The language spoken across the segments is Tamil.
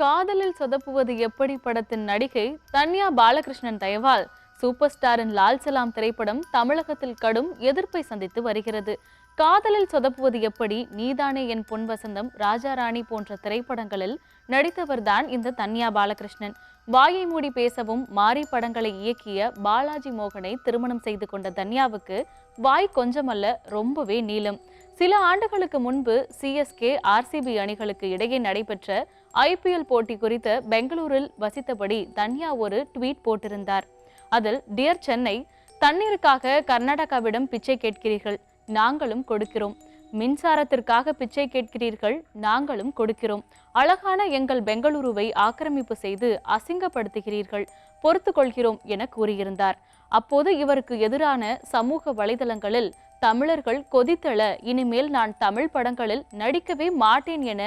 காதலில் சொதப்புவது எப்படி படத்தின் நடிகை தன்யா பாலகிருஷ்ணன் தயவால்? சூப்பர் ஸ்டாரின் லால் சலாம் திரைப்படம் தமிழகத்தில் கடும் எதிர்ப்பை சந்தித்து வருகிறது. காதலில் சொதப்புவது எப்படி? நீதானே என் பொன் வசந்தம் ராஜாராணி போன்ற திரைப்படங்களில் நடித்தவர்தான் இந்த தன்யா பாலகிருஷ்ணன். வாயை மூடி பேசவும் மாரி படங்களை இயக்கிய பாலாஜி மோகனை திருமணம் செய்து கொண்ட தன்யாவுக்கு வாய் கொஞ்சமல்ல ரொம்பவே நீளம். சில ஆண்டுகளுக்கு முன்பு சிஎஸ்கே ஆர்சிபி அணிகளுக்கு இடையே நடைபெற்ற ஐபிஎல் போட்டி குறித்து பெங்களூரில் வசித்தபடி தன்யா ஒரு ட்வீட் போட்டிருந்தார். அதில் டியர் சென்னை தண்ணீருக்காக கர்நாடகாவிடம் பிச்சை கேட்கிறீர்கள் நாங்களும் கொடுக்கிறோம். மின்சாரத்திற்காக பிச்சை கேட்கிறீர்கள் நாங்களும் கொடுக்கிறோம். அழகான எங்கள் பெங்களூருவை ஆக்கிரமிப்பு செய்து அசிங்கப்படுத்துகிறீர்கள் பொறுத்து கொள்கிறோம் என கூறியிருந்தார். அப்போது இவருக்கு எதிரான சமூக வலைதளங்களில் தமிழர்கள் கொதித்தள இனிமேல் நான் தமிழ் படங்களில் நடிக்கவே மாட்டேன் என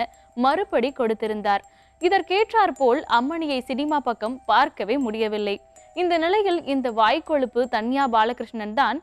மறுபடி கொடுத்திருந்தார். இதற்கேற்றாற்போல் அம்மணியை சினிமா பக்கம் பார்க்கவே முடியவில்லை. இந்த நிலையில் இந்த வாய்க்கொழுப்பு தன்யா பாலகிருஷ்ணன் தான்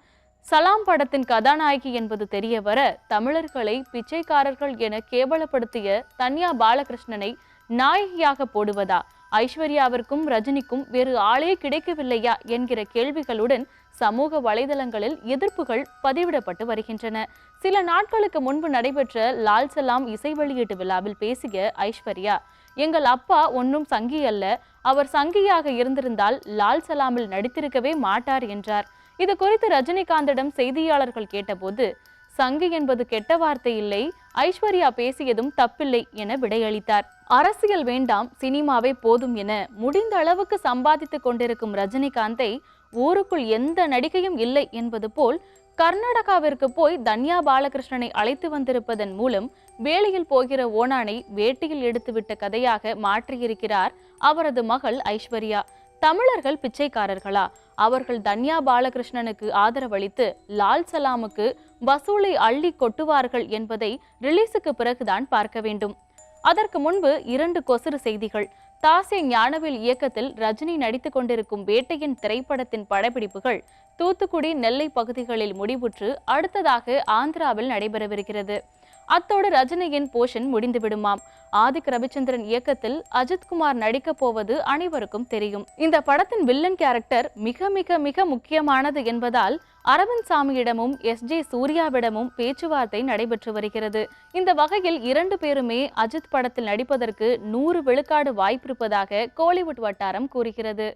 சலாம் படத்தின் கதாநாயகி என்பது தெரிய வர தமிழர்களை பிச்சைக்காரர்கள் என கேவலப்படுத்திய தன்யா பாலகிருஷ்ணனை நாயகியாக போடுவதா? ஐஸ்வர்யாவிற்கும் ரஜினிக்கும் வேறு ஆளே கிடைக்கவில்லையா என்கிற கேள்விகளுடன் சமூக வலைதளங்களில் எதிர்ப்புகள் பதிவிடப்பட்டு வருகின்றன. சில நாட்களுக்கு முன்பு நடைபெற்ற லால் சலாம் இசை வெளியீட்டு விழாவில் பேசிய ஐஸ்வர்யா எங்கள் அப்பா ஒன்றும் சங்கி அல்ல. அவர் சங்கியாக இருந்திருந்தால் லால் சலாமில் நடித்திருக்கவே மாட்டார் என்றார். இது குறித்து ரஜினிகாந்திடம் செய்தியாளர்கள் கேட்டபோது சங்கு என்பது கெட்ட வார்த்தை இல்லை. ஐஸ்வர்யா பேசியதும் தப்பில்லை என விடையளித்தார். அரசியல் வேண்டாம் சினிமாவே போதும் என முடிந்த அளவுக்கு சம்பாதித்துக் கொண்டிருக்கும் ரஜினிகாந்தை ஊருக்குள் எந்த நடிகையும் இல்லை என்பது போல் கர்நாடகாவிற்கு போய் தன்யா பாலகிருஷ்ணனை அழைத்து வந்திருப்பதன் மூலம் வேலையில் போகிற ஓனானை வேட்டியில் எடுத்துவிட்ட கதையாக மாற்றியிருக்கிறார் அவரது மகள் ஐஸ்வர்யா. தமிழர்கள் பிச்சைக்காரர்களா? அவர்கள் தன்யா பாலகிருஷ்ணனுக்கு ஆதரவளித்து லால் சலாமுக்கு வசூலை அள்ளி கொட்டுவார்கள் என்பதை ரிலீஸுக்கு பிறகுதான் பார்க்க வேண்டும். அதற்கு முன்பு இரண்டு கொசுறு செய்திகள். தாசே ஞானவில் இயக்கத்தில் ரஜினி நடித்துக் கொண்டிருக்கும் வேட்டையின் திரைப்படத்தின் படப்பிடிப்புகள் தூத்துக்குடி நெல்லை பகுதிகளில் முடிவுற்று அடுத்ததாக ஆந்திராவில் நடைபெறவிருக்கிறது. அத்தோடு ரஜினியின் போஷன் முடிந்துவிடுமாம். ஆதிக் ரவிச்சந்திரன் இயக்கத்தில் அஜித்குமார் நடிக்கப் போவது அனைவருக்கும் தெரியும். இந்த படத்தின் வில்லன் கேரக்டர் மிக மிக மிக முக்கியமானது என்பதால் அரவிந்த் சாமியிடமும் எஸ் ஜே சூர்யாவிடமும் பேச்சுவார்த்தை நடைபெற்று வருகிறது. இந்த வகையில் இரண்டு பேருமே அஜித் படத்தில் நடிப்பதற்கு நூறு விழுக்காடு வாய்ப்பிருப்பதாக கோலிவுட் வட்டாரம் கூறுகிறது.